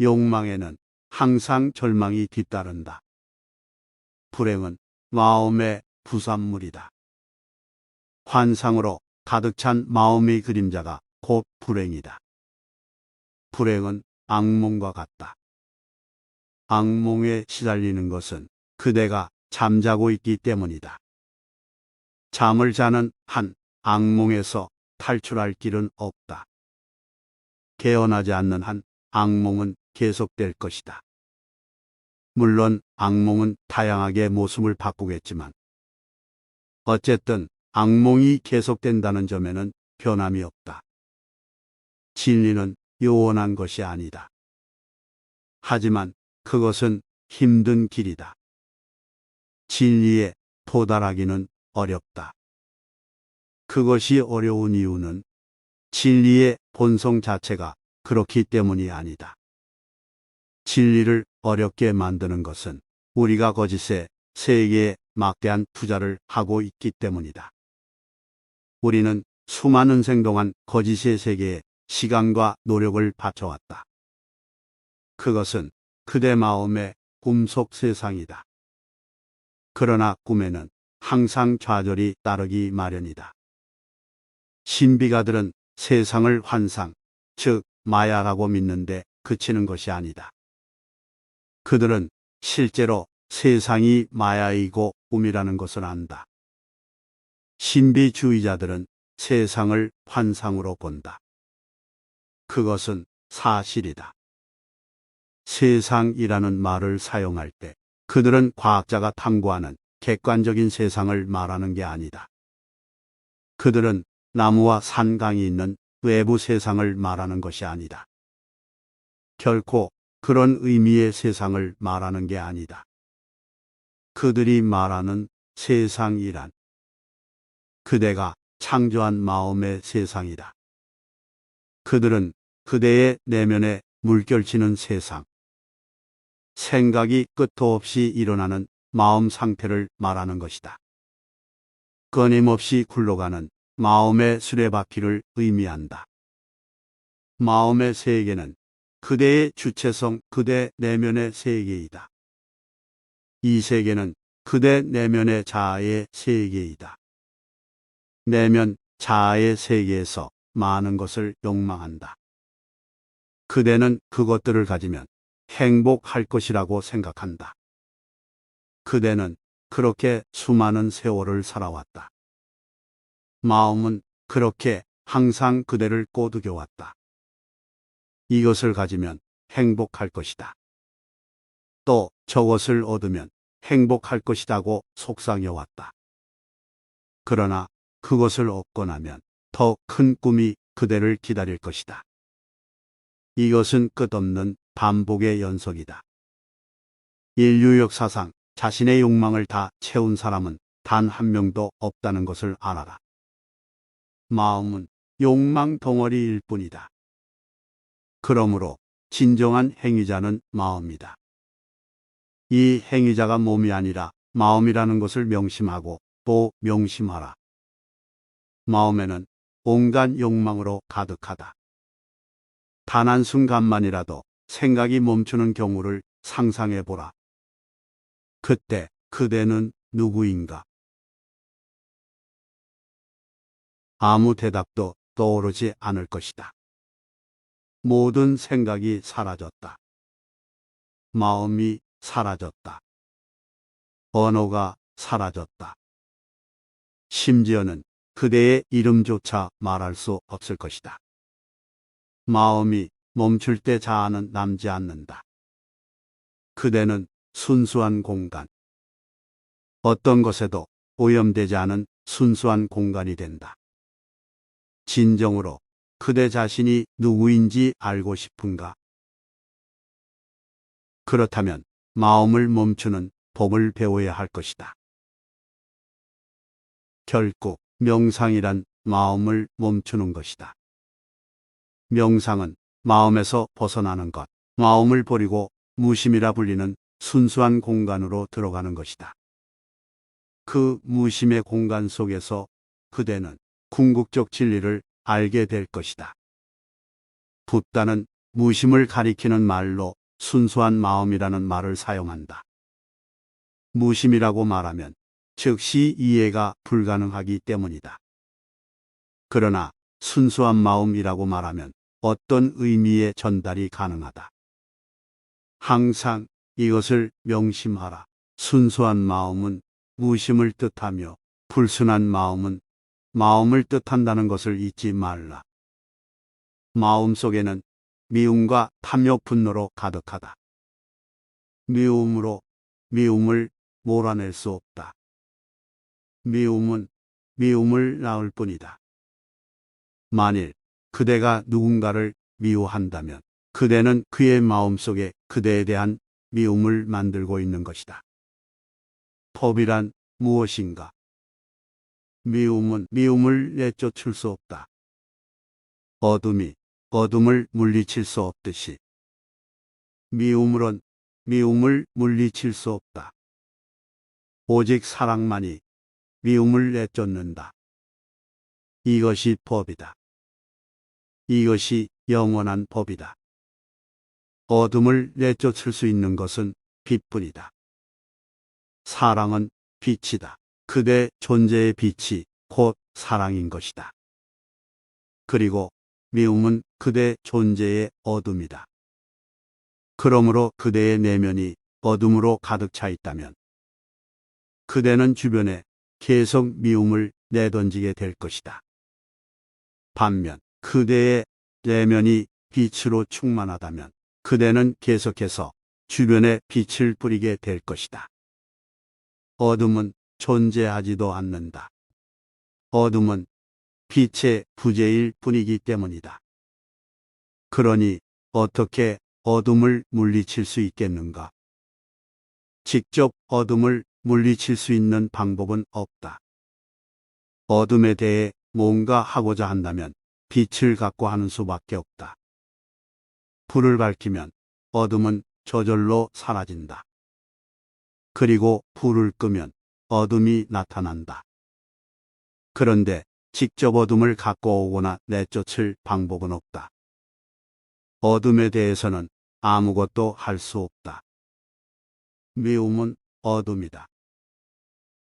욕망에는 항상 절망이 뒤따른다. 불행은 마음의 부산물이다. 환상으로 가득 찬 마음의 그림자가 곧 불행이다. 불행은 악몽과 같다. 악몽에 시달리는 것은 그대가 잠자고 있기 때문이다. 잠을 자는 한 악몽에서 탈출할 길은 없다. 깨어나지 않는 한 악몽은 계속될 것이다. 물론 악몽은 다양하게 모습을 바꾸겠지만 어쨌든 악몽이 계속된다는 점에는 변함이 없다. 진리는 요원한 것이 아니다. 하지만 그것은 힘든 길이다. 진리에 도달하기는 어렵다. 그것이 어려운 이유는 진리의 본성 자체가 그렇기 때문이 아니다. 진리를 어렵게 만드는 것은 우리가 거짓의 세계에 막대한 투자를 하고 있기 때문이다. 우리는 수많은 생 동안 거짓의 세계에 시간과 노력을 바쳐왔다. 그것은 그대 마음의 꿈속 세상이다. 그러나 꿈에는 항상 좌절이 따르기 마련이다. 신비가들은 세상을 환상, 즉 마야라고 믿는데 그치는 것이 아니다. 그들은 실제로 세상이 마야이고 꿈이라는 것을 안다. 신비주의자들은 세상을 환상으로 본다. 그것은 사실이다. 세상이라는 말을 사용할 때 그들은 과학자가 탐구하는 객관적인 세상을 말하는 게 아니다. 그들은 나무와 산강이 있는 외부 세상을 말하는 것이 아니다. 결코 그런 의미의 세상을 말하는 게 아니다. 그들이 말하는 세상이란 그대가 창조한 마음의 세상이다. 그들은 그대의 내면에 물결치는 세상, 생각이 끝도 없이 일어나는 마음 상태를 말하는 것이다. 끊임없이 굴러가는 마음의 수레바퀴를 의미한다. 마음의 세계는 그대의 주체성, 그대 내면의 세계이다. 이 세계는 그대 내면의 자아의 세계이다. 내면 자아의 세계에서 많은 것을 욕망한다. 그대는 그것들을 가지면 행복할 것이라고 생각한다. 그대는 그렇게 수많은 세월을 살아왔다. 마음은 그렇게 항상 그대를 꼬드겨왔다. 이것을 가지면 행복할 것이다. 또 저것을 얻으면 행복할 것이라고 속상해왔다. 그러나 그것을 얻고 나면 더 큰 꿈이 그대를 기다릴 것이다. 이것은 끝없는 반복의 연속이다. 인류 역사상 자신의 욕망을 다 채운 사람은 단 한 명도 없다는 것을 알아라. 마음은 욕망 덩어리일 뿐이다. 그러므로 진정한 행위자는 마음이다. 이 행위자가 몸이 아니라 마음이라는 것을 명심하고 또 명심하라. 마음에는 온갖 욕망으로 가득하다. 단 한 순간만이라도 생각이 멈추는 경우를 상상해 보라. 그때 그대는 누구인가? 아무 대답도 떠오르지 않을 것이다. 모든 생각이 사라졌다. 마음이 사라졌다. 언어가 사라졌다. 심지어는 그대의 이름조차 말할 수 없을 것이다. 마음이 멈출 때 자아는 남지 않는다. 그대는 순수한 공간. 어떤 것에도 오염되지 않은 순수한 공간이 된다. 진정으로 그대 자신이 누구인지 알고 싶은가? 그렇다면 마음을 멈추는 법을 배워야 할 것이다. 결국 명상이란 마음을 멈추는 것이다. 명상은 마음에서 벗어나는 것, 마음을 버리고 무심이라 불리는 순수한 공간으로 들어가는 것이다. 그 무심의 공간 속에서 그대는 궁극적 진리를 알게 될 것이다. 붓다는 무심을 가리키는 말로 순수한 마음이라는 말을 사용한다. 무심이라고 말하면 즉시 이해가 불가능하기 때문이다. 그러나 순수한 마음이라고 말하면 어떤 의미의 전달이 가능하다. 항상 이것을 명심하라. 순수한 마음은 무심을 뜻하며 불순한 마음은 마음을 뜻한다는 것을 잊지 말라. 마음 속에는 미움과 탐욕 분노로 가득하다. 미움으로 미움을 몰아낼 수 없다. 미움은 미움을 낳을 뿐이다. 만일 그대가 누군가를 미워한다면 그대는 그의 마음속에 그대에 대한 미움을 만들고 있는 것이다. 법이란 무엇인가? 미움은 미움을 내쫓을 수 없다. 어둠이 어둠을 물리칠 수 없듯이 미움으론 미움을 물리칠 수 없다. 오직 사랑만이 미움을 내쫓는다. 이것이 법이다. 이것이 영원한 법이다. 어둠을 내쫓을 수 있는 것은 빛뿐이다. 사랑은 빛이다. 그대 존재의 빛이 곧 사랑인 것이다. 그리고 미움은 그대 존재의 어둠이다. 그러므로 그대의 내면이 어둠으로 가득 차 있다면 그대는 주변에 계속 미움을 내던지게 될 것이다. 반면 그대의 내면이 빛으로 충만하다면 그대는 계속해서 주변에 빛을 뿌리게 될 것이다. 어둠은 존재하지도 않는다. 어둠은 빛의 부재일 뿐이기 때문이다. 그러니 어떻게 어둠을 물리칠 수 있겠는가? 직접 어둠을 물리칠 수 있는 방법은 없다. 어둠에 대해 뭔가 하고자 한다면 빛을 갖고 하는 수밖에 없다. 불을 밝히면 어둠은 저절로 사라진다. 그리고 불을 끄면 어둠이 나타난다. 그런데 직접 어둠을 갖고 오거나 내쫓을 방법은 없다. 어둠에 대해서는 아무것도 할 수 없다. 미움은 어둠이다.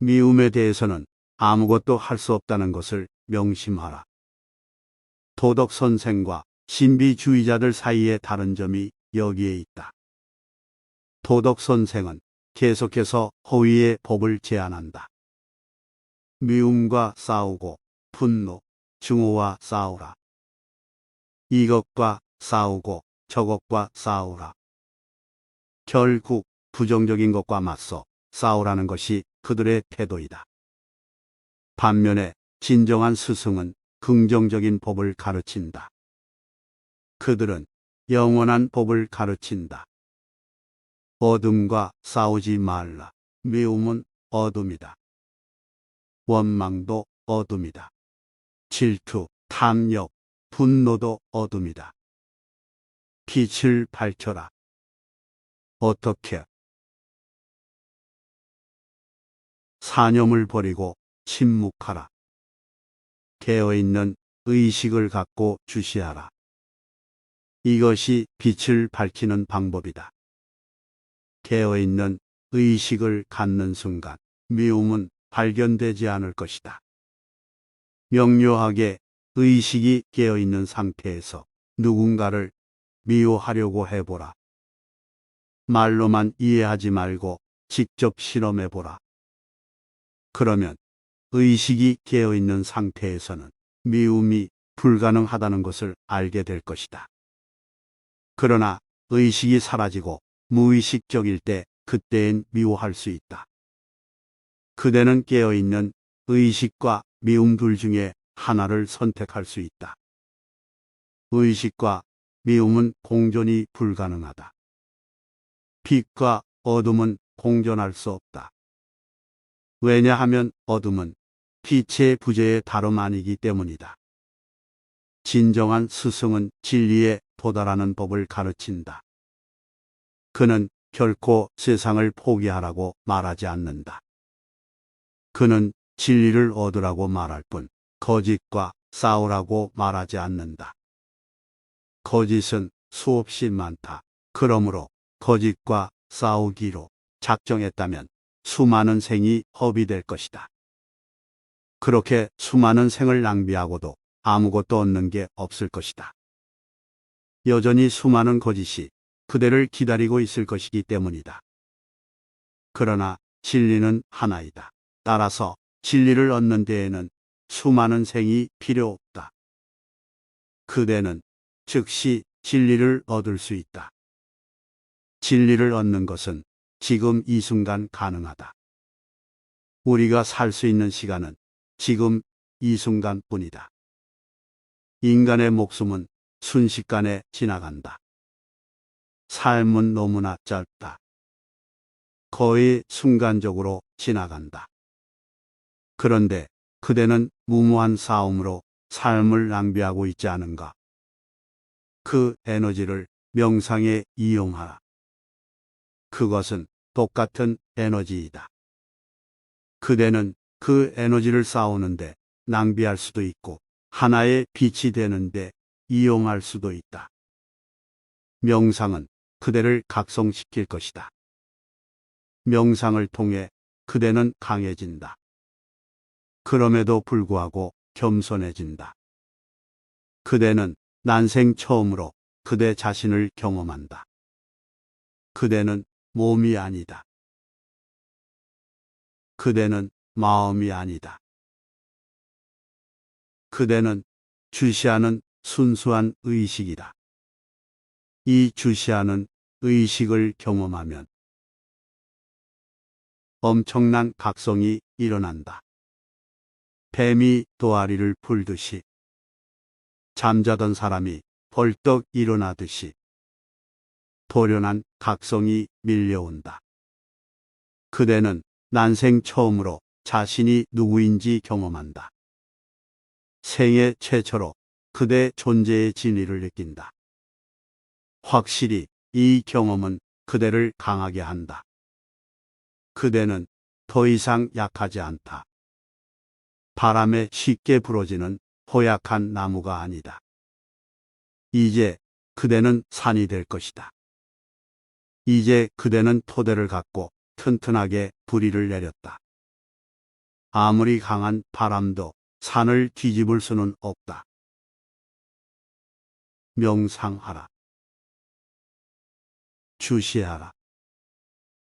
미움에 대해서는 아무것도 할 수 없다는 것을 명심하라. 도덕 선생과 신비주의자들 사이의 다른 점이 여기에 있다. 도덕 선생은 계속해서 허위의 법을 제안한다. 미움과 싸우고 분노, 증오와 싸우라. 이것과 싸우고 저것과 싸우라. 결국 부정적인 것과 맞서 싸우라는 것이 그들의 태도이다. 반면에 진정한 스승은 긍정적인 법을 가르친다. 그들은 영원한 법을 가르친다. 어둠과 싸우지 말라. 미움은 어둠이다. 원망도 어둠이다. 질투, 탐욕, 분노도 어둠이다. 빛을 밝혀라. 어떻게? 사념을 버리고 침묵하라. 깨어있는 의식을 갖고 주시하라. 이것이 빛을 밝히는 방법이다. 깨어있는 의식을 갖는 순간 미움은 발견되지 않을 것이다. 명료하게 의식이 깨어 있는 상태에서 누군가를 미워하려고 해보라. 말로만 이해하지 말고 직접 실험해보라. 그러면 의식이 깨어 있는 상태에서는 미움이 불가능하다는 것을 알게 될 것이다. 그러나 의식이 사라지고 무의식적일 때 그때엔 미워할 수 있다. 그대는 깨어있는 의식과 미움 둘 중에 하나를 선택할 수 있다. 의식과 미움은 공존이 불가능하다. 빛과 어둠은 공존할 수 없다. 왜냐하면 어둠은 빛의 부재의 다름 아니기 때문이다. 진정한 스승은 진리에 도달하는 법을 가르친다. 그는 결코 세상을 포기하라고 말하지 않는다. 그는 진리를 얻으라고 말할 뿐 거짓과 싸우라고 말하지 않는다. 거짓은 수없이 많다. 그러므로 거짓과 싸우기로 작정했다면 수많은 생이 허비될 것이다. 그렇게 수많은 생을 낭비하고도 아무것도 얻는 게 없을 것이다. 여전히 수많은 거짓이 그대를 기다리고 있을 것이기 때문이다. 그러나 진리는 하나이다. 따라서 진리를 얻는 데에는 수많은 생이 필요 없다. 그대는 즉시 진리를 얻을 수 있다. 진리를 얻는 것은 지금 이 순간 가능하다. 우리가 살 수 있는 시간은 지금 이 순간 뿐이다. 인간의 목숨은 순식간에 지나간다. 삶은 너무나 짧다. 거의 순간적으로 지나간다. 그런데 그대는 무모한 싸움으로 삶을 낭비하고 있지 않은가? 그 에너지를 명상에 이용하라. 그것은 똑같은 에너지이다. 그대는 그 에너지를 싸우는데 낭비할 수도 있고 하나의 빛이 되는데 이용할 수도 있다. 명상은 그대를 각성시킬 것이다. 명상을 통해 그대는 강해진다. 그럼에도 불구하고 겸손해진다. 그대는 난생 처음으로 그대 자신을 경험한다. 그대는 몸이 아니다. 그대는 마음이 아니다. 그대는 주시하는 순수한 의식이다. 이 주시하는 의식을 경험하면 엄청난 각성이 일어난다. 뱀이 도아리를 풀듯이 잠자던 사람이 벌떡 일어나듯이 도련한 각성이 밀려온다. 그대는 난생 처음으로 자신이 누구인지 경험한다. 생애 최초로 그대 존재의 진리를 느낀다. 확실히 이 경험은 그대를 강하게 한다. 그대는 더 이상 약하지 않다. 바람에 쉽게 부러지는 호약한 나무가 아니다. 이제 그대는 산이 될 것이다. 이제 그대는 토대를 갖고 튼튼하게 부리를 내렸다. 아무리 강한 바람도 산을 뒤집을 수는 없다. 명상하라. 주시하라.